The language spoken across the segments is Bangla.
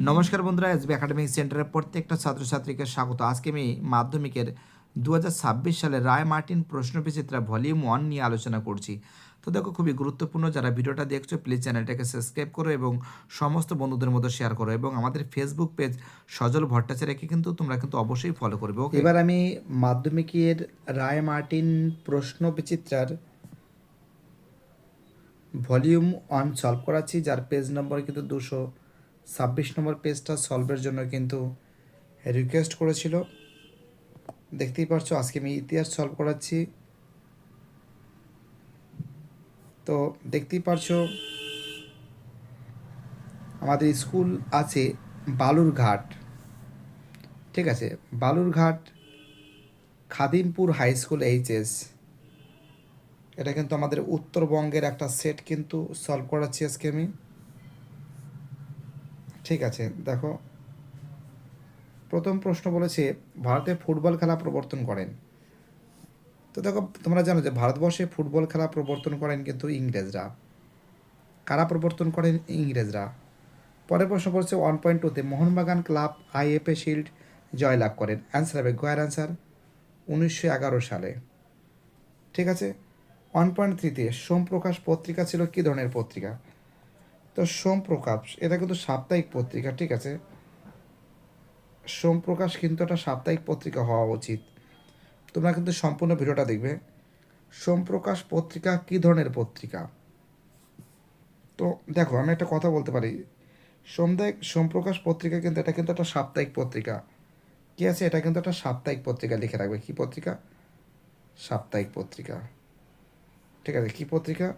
নমস্কার বন্ধুরা এসবি একাডেমিক সেন্টারের প্রত্যেকটা ছাত্রছাত্রীকে স্বাগত। আজকে আমি মাধ্যমিকের দু হাজার ছাব্বিশ সালে রায় মার্টিন প্রশ্ন বিচিত্রা ভলিউম ওয়ান নিয়ে আলোচনা করছি। তো দেখো খুবই গুরুত্বপূর্ণ যারা ভিডিওটা দেখছ প্লিজ চ্যানেলটাকে সাবস্ক্রাইব করো এবং সমস্ত বন্ধুদের মধ্যে শেয়ার করো এবং আমাদের ফেসবুক পেজ সজল ভট্টাচার্যকে কিন্তু তোমরা কিন্তু অবশ্যই ফলো করবে এবার আমি মাধ্যমিকের রায় মার্টিন প্রশ্ন বিচিত্রার ভলিউম ওয়ান সলভ করাচ্ছি যার পেজ নম্বর কিন্তু দুশো ছাব্বিশ নম্বর পেজটা সলভের জন্য কিন্তু রিকোয়েস্ট করেছিল। দেখতেই পারছ, আজকে আমি ইতিহাস সলভ করাচ্ছি। তো দেখতেই পারছ, আমাদের স্কুল আছে বালুরঘাট। ঠিক আছে, Balurghat Khadimpur high school HS এটা কিন্তু আমাদের উত্তরবঙ্গের একটা সেট কিন্তু সলভ করাচ্ছি আজকে আমি। ঠিক আছে, দেখো। প্রথম প্রশ্ন বলেছে, ভারতে ফুটবল খেলা প্রবর্তন করেন। তো দেখো, তোমরা জানো যে ভারতবর্ষে ফুটবল খেলা প্রবর্তন করেন কিন্তু ইংরেজরা। কারা প্রবর্তন করেন? ইংরেজরা। পরের প্রশ্ন বলছে ওয়ান পয়েন্ট টুতে মোহনবাগান ক্লাব আইএফএ শিল্ড জয়লাভ করেন। অ্যান্সার হবে গোয়ার অ্যান্সার উনিশশো এগারো সালে। ঠিক আছে? ওয়ান পয়েন্ট থ্রিতে সোমপ্রকাশ পত্রিকা ছিল কী ধরনের পত্রিকা? তো সোমপ্রকাশ, এটা কিন্তু সাপ্তাহিক পত্রিকা, ঠিক আছে? সোমপ্রকাশ কিন্তু একটা সাপ্তাহিক পত্রিকা হওয়া উচিত। তোমরা কিন্তু সম্পূর্ণ ভিডিওটা দেখবে। সোমপ্রকাশ পত্রিকা কী ধরনের পত্রিকা? তো দেখো, আমি একটা কথা বলতে পারি। সোমদায়িক সোমপ্রকাশ পত্রিকা কিন্তু, এটা কিন্তু একটা সাপ্তাহিক পত্রিকা। কী আছে? এটা কিন্তু একটা সাপ্তাহিক পত্রিকা, লিখে রাখবে। কী পত্রিকা? সাপ্তাহিক পত্রিকা। ঠিক আছে? কী পত্রিকা?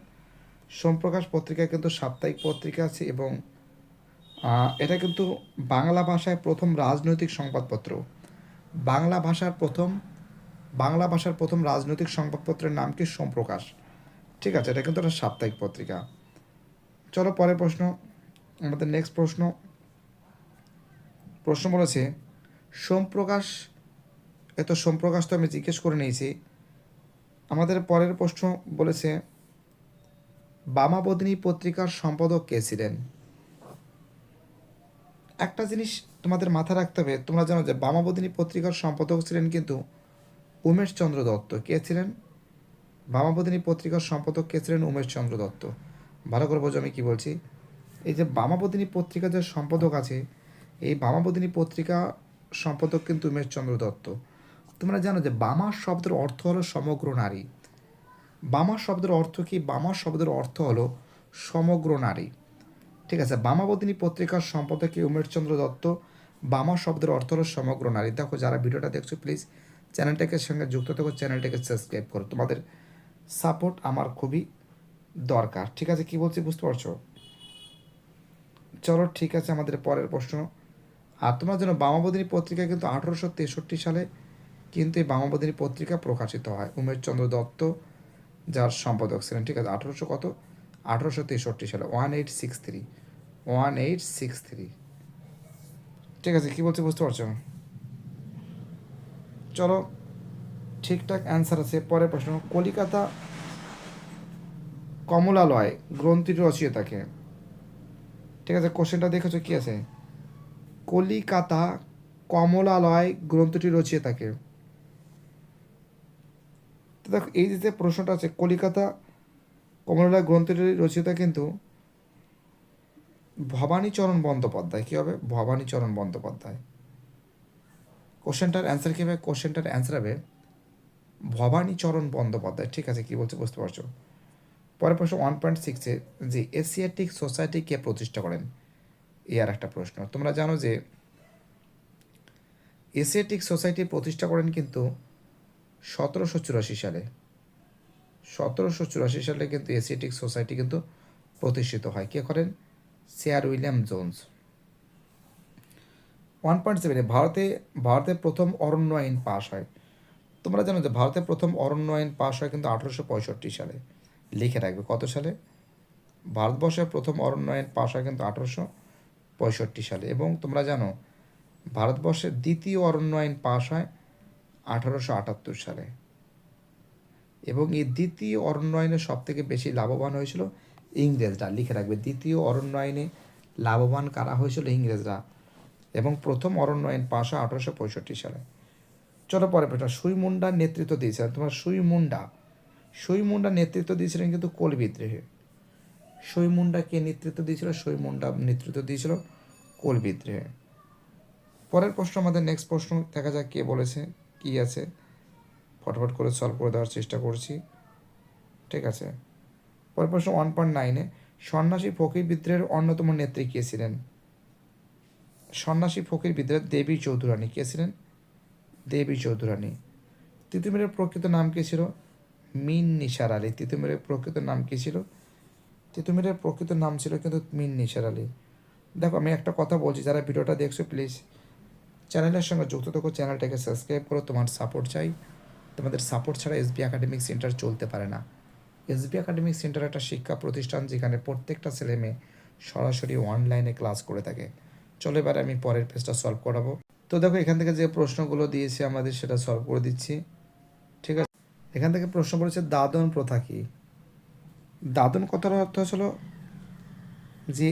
সোমপ্রকাশ পত্রিকা কিন্তু সাপ্তাহিক পত্রিকা আছে এবং এটা কিন্তু বাংলা ভাষায় প্রথম রাজনৈতিক সংবাদপত্র। বাংলা ভাষার প্রথম, বাংলা ভাষার প্রথম রাজনৈতিক সংবাদপত্রের নাম কি? সোমপ্রকাশ। ঠিক আছে, এটা কিন্তু একটা সাপ্তাহিক পত্রিকা। চলো পরের প্রশ্ন, আমাদের নেক্সট প্রশ্ন। প্রশ্ন বলেছে, সোমপ্রকাশ, এত সোমপ্রকাশ তো আমি জিজ্ঞেস করে নিয়েছি। আমাদের পরের প্রশ্ন বলেছে বামাবদিনী পত্রিকার সম্পাদক কে ছিলেন? একটা জিনিস তোমাদের মাথা রাখতে হবে, তোমরা জানো যে বামাবদিনী পত্রিকার সম্পাদক ছিলেন কিন্তু উমেশচন্দ্র দত্ত। কে ছিলেন? বামাবদিনী পত্রিকার সম্পাদক কে ছিলেন? উমেশচন্দ্র দত্ত। ভালো করে বোঝো আমি কী বলছি। এই যে বামাবদিনী পত্রিকার যে সম্পাদক আছে, এই বামাবদিনী পত্রিকা সম্পাদক কিন্তু উমেশচন্দ্র দত্ত। তোমরা জানো যে বামা শব্দের অর্থ হলো সমগ্র নারী। বামা শব্দের অর্থ কি? বামা শব্দের অর্থ হলো সমগ্র নারী। ঠিক আছে? বামাবদিনী পত্রিকার সম্পাদক উমেশচন্দ্র দত্ত। বামা শব্দের অর্থ হলো সমগ্র নারী। দেখো, যারা ভিডিওটা দেখছ প্লিজ চ্যানেলটাকে সঙ্গে যুক্ত থাকো, চ্যানেলটাকে সাবস্ক্রাইব করো। তোমাদের সাপোর্ট আমার খুবই দরকার। ঠিক আছে? কি বলছি বুঝতে পারছ? চলো, ঠিক আছে, আমাদের পরের প্রশ্ন। আর তোমার জন্য বামাবদিনী পত্রিকা কিন্তু আঠারোশো তেষট্টি সালে কিন্তু এই বামাবদিনী পত্রিকা প্রকাশিত হয়। উমেশচন্দ্র দত্ত যার সম্পাদক ছিলেন, ঠিক আছে, আঠারোশো কত? আঠারোশো তেষট্টি সালে one eight six three one eight six three ঠিক আছে, কী বলছে বুঝতে পারছ? চলো, ঠিকঠাক অ্যান্সার আছে। পরের প্রশ্ন, কলিকাতা কমলালয় গ্রন্থির রচয়িতাকে। ঠিক আছে কোশ্চেনটা দেখেছ, কী আছে? কলিকাতা কমলালয় গ্রন্থটি রচয়িতাকে। তো দেখো, এই যে প্রশ্নটা আছে, কলিকাতা কমলালয় গ্রন্থটির রচয়িতা কিন্তু ভবানীচরণ বন্দ্যোপাধ্যায়, কী হবে? ভবানীচরণ বন্দ্যোপাধ্যায়। কোশ্চেনটার অ্যান্সার কী হবে? কোশ্চেনটার অ্যান্সার হবে ভবানীচরণ বন্দ্যোপাধ্যায়। ঠিক আছে, কী বলছে বুঝতে পারছ? পরের প্রশ্ন ওয়ান পয়েন্ট সিক্সে যে এশিয়াটিক সোসাইটি কে প্রতিষ্ঠা করেন? এই আর একটা প্রশ্ন। তোমরা জানো যে এশিয়াটিক সোসাইটি প্রতিষ্ঠা করেন কিন্তু সতেরোশো চুরাশি সালে। সতেরোশো চুরাশি সালে কিন্তু এশিয়াটিক সোসাইটি কিন্তু প্রতিষ্ঠিত হয়। কে করেন? Sir William Jones. One point সেভেনে ভারতে ভারতে প্রথম অরণ্য আইন পাশ হয়। তোমরা জানো যে ভারতে প্রথম অরণ্য আইন পাশ হয় কিন্তু আঠেরোশো পঁয়ষট্টি সালে। লিখে রাখবে কত সালে? ভারতবর্ষের প্রথম অরণ্য আইন পাশ হয় কিন্তু আঠেরোশো পঁয়ষট্টি সালে। এবং তোমরা জানো, ভারতবর্ষের দ্বিতীয় অরণ্য আইন পাশ হয় আঠারোশো আটাত্তর সালে। এবং এই দ্বিতীয় অরণ্য সব থেকে বেশি লাভবান হয়েছিল ইংরেজরা। লিখে রাখবে, দ্বিতীয় অরণ্য আইনে লাভবান কারা হয়েছিল? ইংরেজরা। এবং প্রথম অরণ্য আইন পাশ হয় আঠারোশো পঁয়ষট্টি সালে। চলো পরে প্রশ্ন সুই মুন্ডার নেতৃত্ব দিয়েছিলেন। তোমার সুই মুন্ডা সুই মুন্ডা নেতৃত্ব দিয়েছিলেন কিন্তু কোল বিদ্রোহে সুই মুন্ডা কে নেতৃত্ব দিয়েছিল? সুই মুন্ডা নেতৃত্ব দিয়েছিল কোল বিদ্রোহে পরের প্রশ্ন, আমাদের নেক্সট প্রশ্ন, দেখা যাক কে বলেছে। কি আছে? ফটফট করে সলভ করে দেওয়ার চেষ্টা করছি। ঠিক আছে। পরের প্রশ্ন ওয়ান পয়েন্ট নাইনে সন্ন্যাসী ফকির বিদ্রোহের অন্যতম নেত্রী কে ছিলেন? সন্ন্যাসী ফকির বিদ্রোহের দেবী চৌধুরানী কে ছিলেন? দেবী চৌধুরানী। তিতুমিরের প্রকৃত নাম কি ছিল? মিন নিসার আলী। তিতুমিরের প্রকৃত নাম কি ছিল? তিতুমিরের প্রকৃত নাম ছিল কিন্তু মিন নিসার আলী। দেখো, আমি একটা কথা বলছি, যারা ভিডিওটা দেখছ প্লিজ চ্যানেলের সঙ্গে যুক্ত থাকো, চ্যানেলটাকে সাবস্ক্রাইব করো, তোমার সাপোর্ট চাই। তোমাদের সাপোর্ট ছাড়া এসবি একাডেমিক সেন্টার চলতে পারে না। এসবি একাডেমিক সেন্টার একটা শিক্ষা প্রতিষ্ঠান যেখানে প্রত্যেকটা ছেলে মেয়ে সরাসরি অনলাইনে ক্লাস করে থাকে। চলো এবার আমি পরের পেজটা সলভ করাবো। তো দেখো, এখান থেকে যে প্রশ্নগুলো দিয়েছে আমাদের সেটা সলভ করে দিচ্ছি। ঠিক আছে? এখান থেকে প্রশ্ন করেছে দাদন প্রথা কি? দাদন কথার অর্থ হলো যে,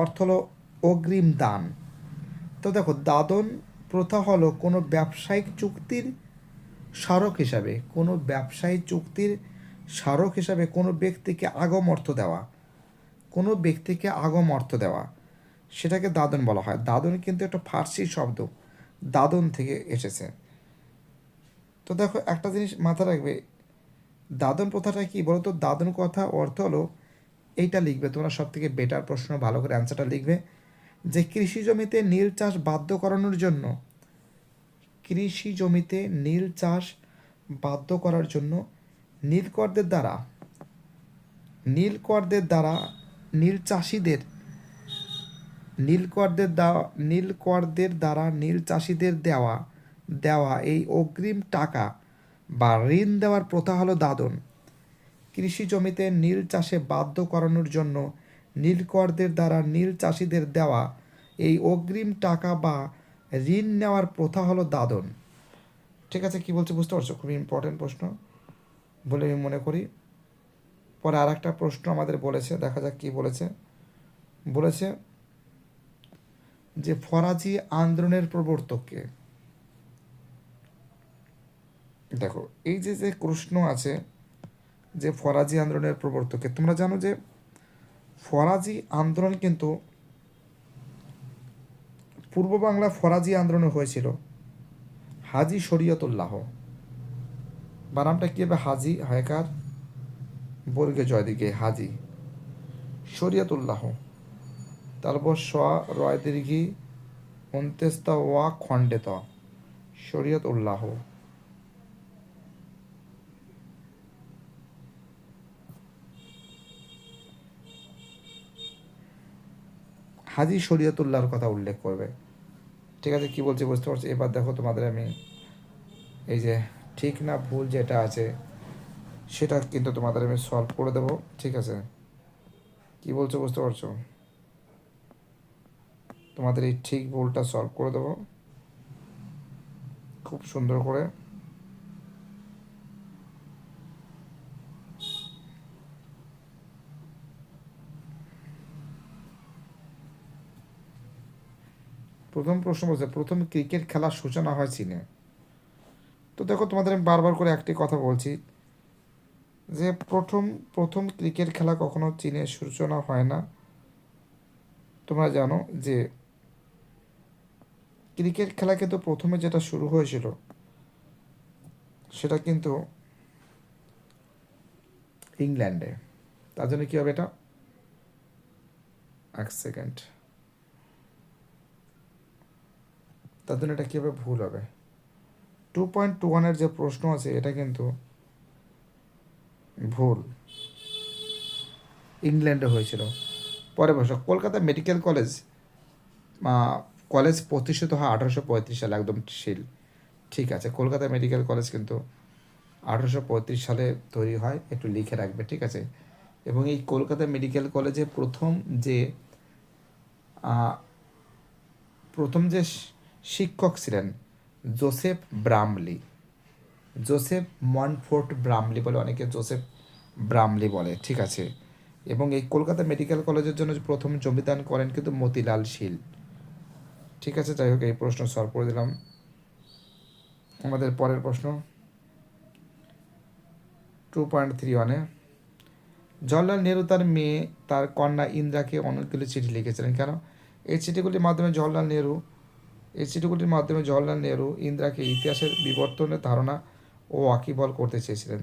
অর্থ হলো অগ্রিম দান। তো দেখো, দাদন প্রথা হলো কোনো ব্যবসায়িক চুক্তির স্মারক হিসাবে, কোনো ব্যবসায়িক চুক্তির স্মারক হিসাবে কোনো ব্যক্তিকে আগম অর্থ দেওয়া, কোনো ব্যক্তিকে আগম অর্থ দেওয়া, সেটাকে দাদন বলা হয়। দাদন কিন্তু একটা ফার্সি শব্দ, দাদন থেকে এসেছে। তো দেখো, একটা জিনিস মাথা রাখবে, দাদন প্রথাটা কি বলতো? দাদন কথা অর্থ হলো, এইটা লিখবে, তোমরা সব থেকে বেটার প্রশ্ন, ভালো করে অ্যান্সারটা লিখবে। যে কৃষি জমিতে নীল চাষ বাধ্য করানোর জন্য, কৃষি জমিতে নীল চাষ বাধ্য করার জন্য নীলকরদের দ্বারা নীলকরদের দ্বারা নীল চাষিদের নীলকরদের দেওয়া নীলকরদের দ্বারা নীল চাষিদের দেওয়া দেওয়া এই অগ্রিম টাকা বা ঋণ দেওয়ার প্রথা হলো দাদন। কৃষি জমিতে নীল চাষে বাধ্য করানোর জন্য নীলকরদের দ্বারা নীল চাষিদের দেওয়া এই অগ্রিম টাকা বা ঋণ নেওয়ার প্রথা হলো দাদন। ঠিক আছে, কি বলছে বুঝতে পারছ? খুবই ইম্পর্টেন্ট প্রশ্ন বলে আমি মনে করি। পরে আর একটা প্রশ্ন আমাদের বলেছে, দেখা যাক কি বলেছে। বলেছে যে ফরাজি আন্দোলনের প্রবর্তককে। দেখো, এই যে যে প্রশ্ন আছে যে ফরাজি আন্দোলনের প্রবর্তককে, তোমরা জানো যে ফরাজি আন্দোলন কিন্তু পূর্ব বাংলা ফরাজি আন্দোলন হয়েছিল। হাজি শরীয়তুল্লাহ। বানামটা কি হবে? হাজি হায়কার বর্গে জয়দিকে হাজি শরীয়তুল্লাহ। তারপর স রয় দীর্ঘি অন্তেস্তা ওয়া খণ্ডেত শরীয়ত উল্লাহ হাজি শরীয়তুল্লাহর কথা উল্লেখ করবে। ঠিক আছে? কি বলছে বুঝতে পারছি? এবার দেখো তোমাদের আমি এই যে ঠিক না ভুল যেটা আছে, সেটা কিন্তু তোমাদের আমি সলভ করে দেবো। ঠিক আছে? কি বলছো বুঝতে পারছ? তোমাদের এই ঠিক ভুলটা সলভ করে দেবো। খুব সুন্দর করে। প্রথম প্রশ্ন বলছে, প্রথম ক্রিকেট খেলার সূচনা হয় চীনে। তো দেখো, তোমাদের আমি বারবার করে একটি কথা বলছি যে, প্রথম প্রথম ক্রিকেট খেলা কখনো চীনে সূচনা হয় না। তোমরা জানো যে, ক্রিকেট খেলা কিন্তু প্রথমে যেটা শুরু হয়েছিল, সেটা কিন্তু ইংল্যান্ডে। তার জন্য কী হবে এটা? এক সেকেন্ড। তার জন্য এটা কীভাবে ভুল হবে? টু পয়েন্ট টু ওয়ানের যে প্রশ্ন আছে, এটা কিন্তু ভুল। ইংল্যান্ডে হয়েছিল। পরে বসো কলকাতা মেডিকেল কলেজ কলেজ প্রতিষ্ঠিত হয় আঠারোশো পঁয়ত্রিশ সালে, একদম শিল। ঠিক আছে, কলকাতা মেডিকেল কলেজ কিন্তু আঠারোশো পঁয়ত্রিশ সালে তৈরি হয়, একটু লিখে রাখবে, ঠিক আছে? এবং এই কলকাতা মেডিকেল কলেজে প্রথম যে প্রথম যে শিক্ষক ছিলেন জোসেফ ব্রামলি। জোসেফ মনফোর্ট ব্রামলি বলে অনেকে জোসেফ ব্রামলি বলে, ঠিক আছে? এবং এই কলকাতা মেডিকেল কলেজের জন্য প্রথম জমিদান করেন কিন্তু মতিলাল শীল। ঠিক আছে? যাই হোক, এই প্রশ্ন সলভ করে দিলাম। আমাদের পরের প্রশ্ন। টু পয়েন্ট থ্রি ওয়ানে জওয়াহরলাল নেহরু তার মেয়ে, তার কন্যা ইন্দ্রাকে অনেকগুলি চিঠি লিখেছিলেন। কেন? এই চিঠিগুলির মাধ্যমে জওয়াহরলাল নেহরু এই চিঠিগুলির মাধ্যমে জওয়াহরলাল নেহরু ইন্দিরাকে ইতিহাসের বিবর্তনের ধারণা ও ওয়াকিবল করতে চেয়েছিলেন।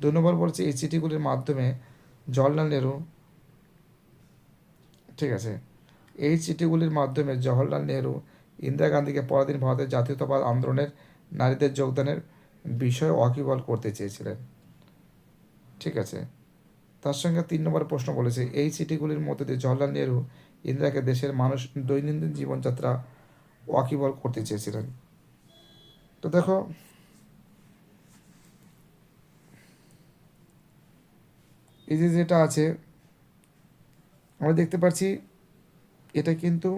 দুই নম্বর বলছে এই চিঠিগুলির মাধ্যমে জওয়াহরলাল নেহরু ঠিক আছে। এই চিঠিগুলির মাধ্যমে জওহরলাল নেহরু ইন্দিরা গান্ধীকে পরাধীন ভারতের জাতীয়তাবাদ আন্দোলনের নারীদের যোগদানের বিষয়ে ওয়াকিবল করতে চেয়েছিলেন। ঠিক আছে। তার সঙ্গে তিন নম্বর প্রশ্ন বলেছে, এই চিঠিগুলির মধ্যে দিয়ে জওহরলাল নেহরু ইন্দিরাকে দেশের মানুষ দৈনন্দিন জীবনযাত্রা ওয়াকিবল করতে চেয়েছিলেন। তো দেখো, এই যে যেটা আছে, আমরা দেখতে পাচ্ছি এটা কিন্তু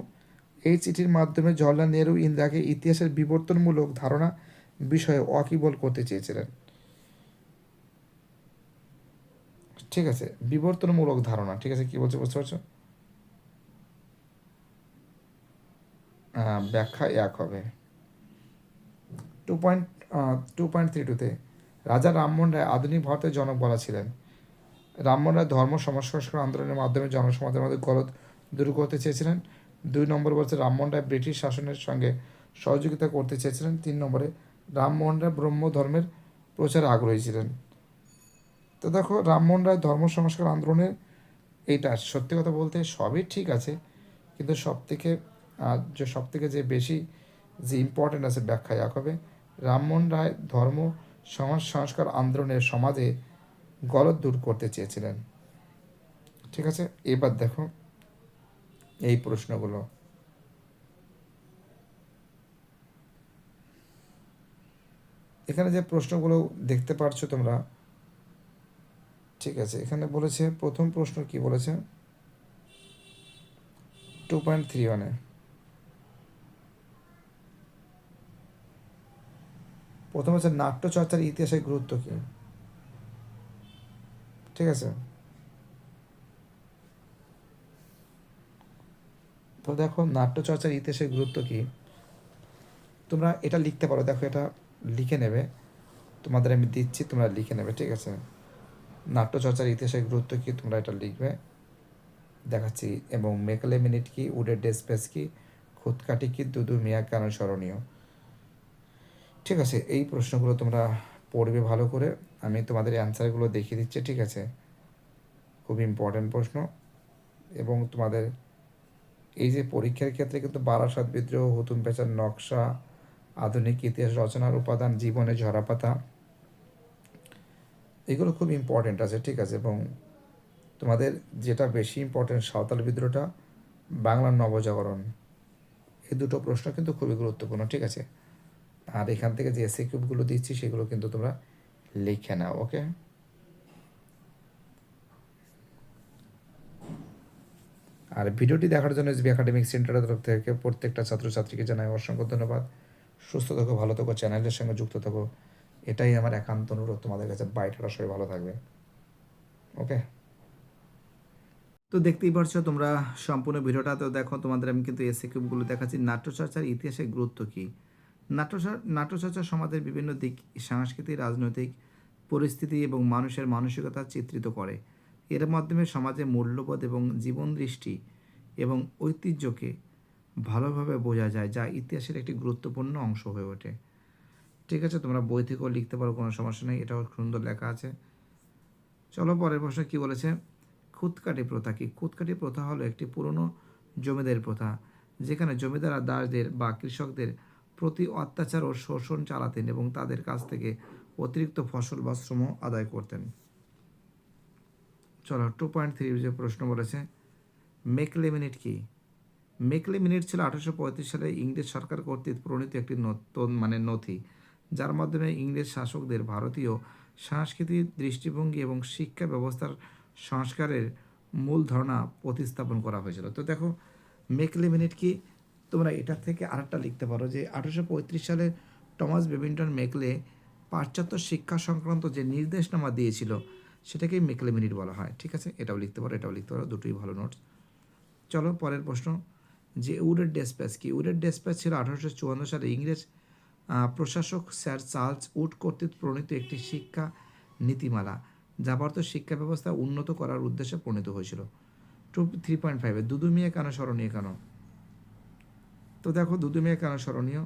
এই চিঠির মাধ্যমে জওয়াহরলাল নেহরু ইন্দিরাকে ইতিহাসের বিবর্তনমূলক ধারণা বিষয়ে ওয়াকিবল করতে চেয়েছিলেন। ঠিক আছে, বিবর্তনমূলক ধারণা, ঠিক আছে, কি বলছে, বুঝতে পারছ? ব্যাখ্যা এক হবে। Two point two point three টুতে রাজা রামমোহন রায় আধুনিক ভারতের জনক বলা ছিলেন। রামমোহন রায় ধর্ম সমাজ সংস্কার আন্দোলনের মাধ্যমে জনসমাজের মধ্যে গলদ দূর করতে চেয়েছিলেন। দুই নম্বর বলছে রামমোহন রায় ব্রিটিশ শাসনের সঙ্গে সহযোগিতা করতে চেয়েছিলেন। তিন নম্বরে রামমোহন রায় ব্রহ্ম ধর্মের প্রচারে আগ্রহী ছিলেন। তো দেখো, রামমোহন রায় ধর্ম, সংস্কার আন্দোলনের এইটা সত্যি কথা বলতে সবই ঠিক আছে, কিন্তু সব থেকে যে সব থেকে যে বেশি যে ইম্পর্টেন্ট আছে ব্যাখ্যা হবে, রামমোহন রায় ধর্ম, সমাজ, সংস্কার, আন্দোলনের সমাজে গলদ দূর করতে চেয়েছিলেন। ঠিক আছে? এবার দেখো এই প্রশ্নগুলো। এখানে যে প্রশ্নগুলো দেখতে পারছ তোমরা, ঠিক আছে, এখানে বলেছে, প্রথম প্রশ্ন কি বলেছে? টু পয়েন্ট থ্রি ওয়ানে প্রথম হচ্ছে নাট্যচর্চার ইতিহাসের গুরুত্ব কি? ঠিক আছে? তো দেখো, নাট্যচর্চার ইতিহাসের গুরুত্ব কি? তোমরা এটা লিখতে পারো। দেখো, এটা লিখে নেবে। তোমাদের আমি দিচ্ছি, তোমরা লিখে নেবে, ঠিক আছে? নাট্যচর্চার ইতিহাসের গুরুত্ব কি? তোমরা এটা লিখবে। দেখাচ্ছি। এবং মেকলে মিনিট কি? উডের ডেসপেস কি? খুদকাটি কি? দুদু মিয়া কেন স্মরণীয়? ঠিক আছে, এই প্রশ্নগুলো তোমরা পড়বে ভালো করে। আমি তোমাদের অ্যান্সারগুলো দেখিয়ে দিচ্ছি, ঠিক আছে? খুব ইম্পর্ট্যান্ট প্রশ্ন। এবং তোমাদের এই যে পরীক্ষার ক্ষেত্রে কিন্তু বারাসাত বিদ্রোহ, হুতুম পেঁচার নকশা, আধুনিক ইতিহাস রচনার উপাদান, জীবনে ঝরাপাতা, এগুলো খুব ইম্পর্টেন্ট আছে, ঠিক আছে? এবং তোমাদের যেটা বেশি ইম্পর্টেন্ট সাঁওতাল বিদ্রোহটা, বাংলার নবজাগরণ। এই দুটো প্রশ্ন কিন্তু খুবই গুরুত্বপূর্ণ, ঠিক আছে? আর এখান থেকে যে এসে কিউবগুলো দিচ্ছি, সেগুলো কিন্তু তোমরা লিখে নাও ওকে আর ভিডিওটি দেখার জন্য এসবি একাডেমিক সেন্টারের তরফ থেকে প্রত্যেকটা ছাত্রছাত্রীকে জানাই অসংখ্য ধন্যবাদ। সুস্থ থাকো, ভালো থাকো, চ্যানেলের সঙ্গে যুক্ত থাকো। এটাই আমার একান্ত অনুরোধ তোমাদের কাছে। বাইটারা সবাই ভালো থাকবে। ওকে তো দেখতেই পারছ তোমরা সম্পূর্ণ ভিডিওটা। তো দেখো তোমাদের আমি কিন্তু এসে কিউবগুলো দেখাচ্ছি। নাট্যচর্চার ইতিহাসের গুরুত্ব কী? নাট্যচর্চা সমাজের বিভিন্ন দিক, সাংস্কৃতিক, রাজনৈতিক পরিস্থিতি এবং মানুষের মানসিকতা চিত্রিত করে। এর মাধ্যমে সমাজে মূল্যবোধ এবং জীবন দৃষ্টি এবং ঐতিহ্যকে ভালোভাবে বোঝা যায়, যা ইতিহাসের একটি গুরুত্বপূর্ণ অংশ হয়ে ওঠে। ঠিক আছে, তোমরা বই থেকেও লিখতে পারো, কোনো সমস্যা নেই, এটাও সুন্দর লেখা আছে। চলো পরের প্রশ্ন কী বলেছে? খুদকাটি প্রথা কি? খুদকাটি প্রথা হলো একটি পুরনো জমিদারি প্রথা, যেখানে জমিদাররা দাসদের বা কৃষকদের প্রতি অত্যাচার ও শোষণ চালাতেন এবং তাদের কাছ থেকে অতিরিক্ত ফসল বা শ্রম আদায় করতেন। চলো টু পয়েন্ট থ্রি যে প্রশ্ন বলেছে মেকলে মিনিট কি? মেকলে মিনিট ছিল আঠারোশো পঁয়ত্রিশ সালে ইংরেজ সরকার কর্তৃক প্রণীত একটি মানে নথি, যার মাধ্যমে ইংরেজ শাসকদের ভারতীয় সাংস্কৃতিক দৃষ্টিভঙ্গি এবং শিক্ষা ব্যবস্থার সংস্কারের মূল ধারণা প্রতিস্থাপন করা হয়েছিল। তো দেখো মেকলে মিনিট কি? তোমরা এটার থেকে আরেকটা লিখতে পারো যে আঠারোশো পঁয়ত্রিশ সালে টমাস বেবিন্টন মেকলে পাশ্চাত্য শিক্ষা সংক্রান্ত যে নির্দেশনামা দিয়েছিল, সেটাকেই মেকলে মিনিট বলা হয়। ঠিক আছে? এটাও লিখতে পারো, এটাও লিখতে পারো, দুটোই ভালো নোটস চলো, পরের প্রশ্ন। যে উডের ডেসপ্যাচ কি? উডের ডেসপ্যাচ ছিল আঠারোশো চুয়ান্ন সালে ইংরেজ প্রশাসক স্যার চার্লস উড কর্তৃক প্রণীত একটি শিক্ষা নীতিমালা, যা ভারতের শিক্ষা ব্যবস্থা উন্নত করার উদ্দেশ্যে প্রণীত হয়েছিল। টু, থ্রি পয়েন্ট ফাইভে দুদু মিয়া কেন, স্মরণীয় কেন? তো দেখো দুদু মিয়া কেন স্মরণীয়?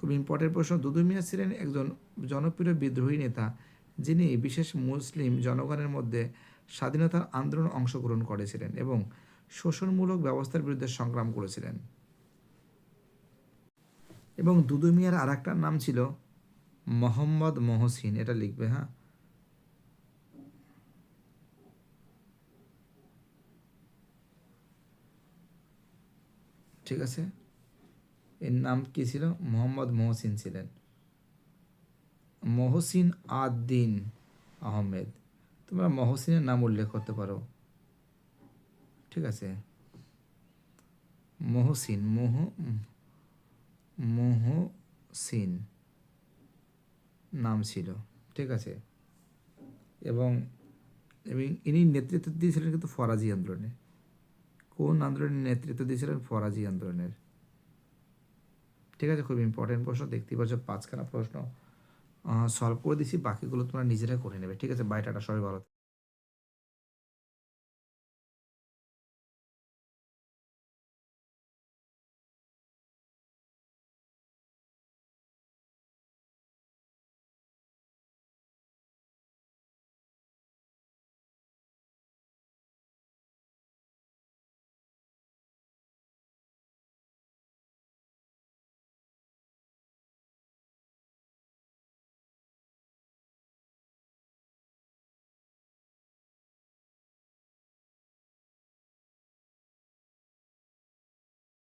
খুব ইম্পর্টেন্ট প্রশ্ন। দুদু মিয়া ছিলেন একজন জনপ্রিয় বিদ্রোহী নেতা, যিনি বিশেষ মুসলিম জনগণের মধ্যে স্বাধীনতার আন্দোলন অংশগ্রহণ করেছিলেন এবং শোষণমূলক ব্যবস্থার বিরুদ্ধে সংগ্রাম করেছিলেন। এবং দুদু মিয়ার আর নাম ছিল মোহাম্মদ মহসিন। এটা লিখবে হ্যাঁ? ঠিক আছে? এর নাম কি ছিল? মোহাম্মদ মহসিন ছিলেন। মহসিন আদ-দিন আহমেদ। তোমরা মহসিনের নাম উল্লেখ করতে পারো। ঠিক আছে? মহসিন, মোহ, মহসিন নাম ছিল। ঠিক আছে? এবং ইনি নেতৃত্ব দিয়েছিলেন কিন্তু ফরাজি আন্দোলনে। কোন আন্দোলনের নেতৃত্ব দিয়েছিলেন? ফরাজি আন্দোলনের। ঠিক আছে, খুব ইম্পর্টেন্ট প্রশ্ন, দেখতে পাচ্ছ পাঁচখানা প্রশ্ন সলভ করে দিছি বাকিগুলো তোমরা নিজেরা করে নেবে। ঠিক আছে বাইটাটা সবাই ভালো।